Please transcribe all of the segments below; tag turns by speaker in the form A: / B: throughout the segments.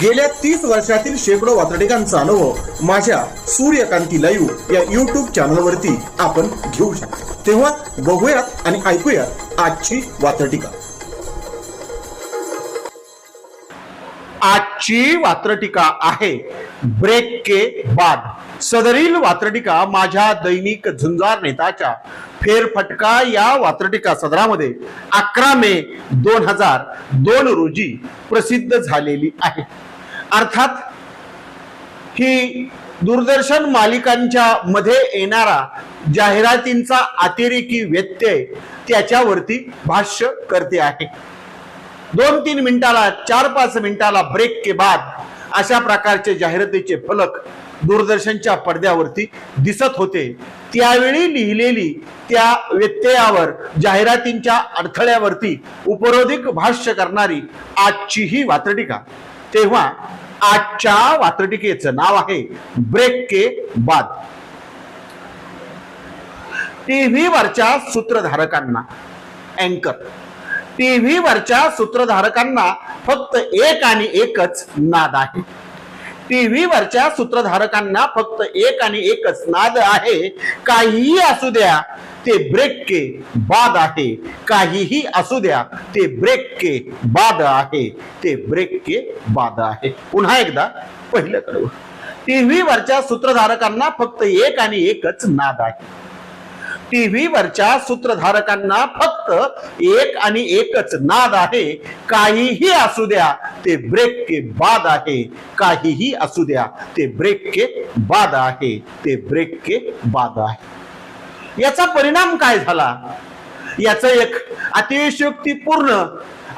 A: गेल्या तीस वर्षातील शेकडो वातडिकांचा अनुभव माझ्या सूर्यकांती लाईव्ह या युट्यूब चॅनलवरती आपण घेऊ शकतो. तेव्हा बघूयात आणि ऐकूयात आजची वातडिका
B: आजची वात्रटिका आहे ब्रेक के बाद. सदरील वात्रटिका माझ्या दैनिक झुंजार नेताच्या फेरफटका या वात्रटिका सदरामध्ये अकरा मे दोन हजार दोन रोजी प्रसिद्ध झालेली आहे. अर्थात ही दूरदर्शन मालिकांच्या मध्ये येणारा जाहिरातींचा अतिरेकी व्यत्यय त्याच्यावरती भाष्य करते आहे. दोन तीन मिनिटाला चार पाच मिनिटाला ब्रेक के बाद अशा प्रकारचे जाहिरातीचे फलक दूरदर्शनच्या पडद्यावरती दिसत होते. त्यावेळी लिहिलेली त्या व्यत्ययावर जाहिरातींच्या अडथळ्यावरती उपरोधिक भाष्य करणारी आजची ही वात्रटिका. तेव्हा आजच्या वात्रटिकेचं नाव आहे ब्रेक के बाद. टीव्ही वरच्या सूत्रधारकांना अँकर टीव्ही वरच्या सूत्रधारकांना फक्त एक आणि एकच नाद आहे. टीव्ही वरच्या सूत्रधारकांना फक्त एक आणि एकच नाद आहे. काहीही असू द्या ते ब्रेक के बाद आहे. काहीही असू द्या ते ब्रेक के बाद आहे. ते ब्रेक के बाद आहे. पुन्हा एकदा पहिलं कडवं. टीव्हीवरच्या सूत्रधारकांना फक्त एक आणि एकच नाद आहे. टीव्हीवरच्या सूत्रधारकांना फक्त एक आणि एकच नाद आहे. काहीही असू द्या ते ब्रेक के बाद आहे. काहीही असू द्या ते ब्रेक के बाद आहे. ते ब्रेक के बाद आहे. याचा परिणाम काय झाला? याचं एक अतिशयोक्तीपूर्ण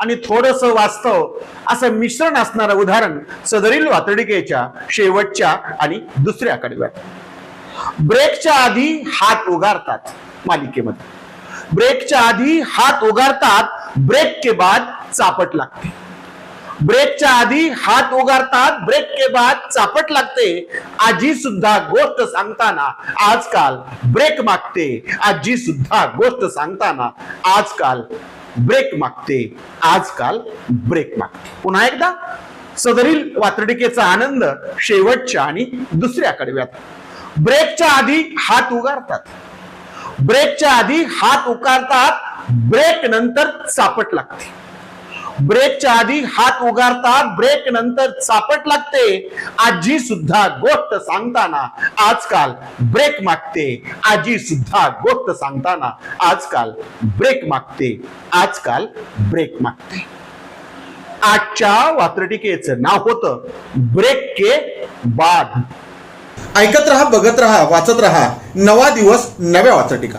B: आणि थोडस वास्तव असं मिश्रण असणारं उदाहरण सदरील वातडिकेच्या शेवटच्या आणि दुसऱ्या कडव्यात ब्रेकच्या आधी हात उगारतात मालिकेमध्ये. ब्रेकच्या आधी हात उगारतात ब्रेक के बाद चापट लागते. ब्रेकच्या आधी हात उगारतात ब्रेक के बाद चापट लागते. आजी सुद्धा गोष्ट सांगताना आजकाल ब्रेक मागते. आजी सुद्धा गोष्ट सांगताना आजकाल ब्रेक मागते. आजकाल ब्रेक मागते. पुन्हा एकदा सदरील वातडिकेचा आनंद शेवटच्या आणि दुसऱ्या कडव्यात. ब्रेकच्या आधी हात उगारतात. ब्रेकच्या आधी हात उगारतात ब्रेक नंतर चापट लागते. ब्रेकच्या आधी हात उगारतात ब्रेक नंतर चापट लागते. आजी सुद्धा गोष्ट सांगताना आजकाल ब्रेक मागते. आजी सुद्धा गोष्ट सांगताना आजकाल ब्रेक मागते. आजकाल ब्रेक मागते. आजच्या वात्रटिकेचं नाव होतं ब्रेक के बाद.
A: ऐकत रहा बघत रहा वाचत रहा. नवा दिवस नव्या वाचटिका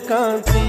C: কাঁচি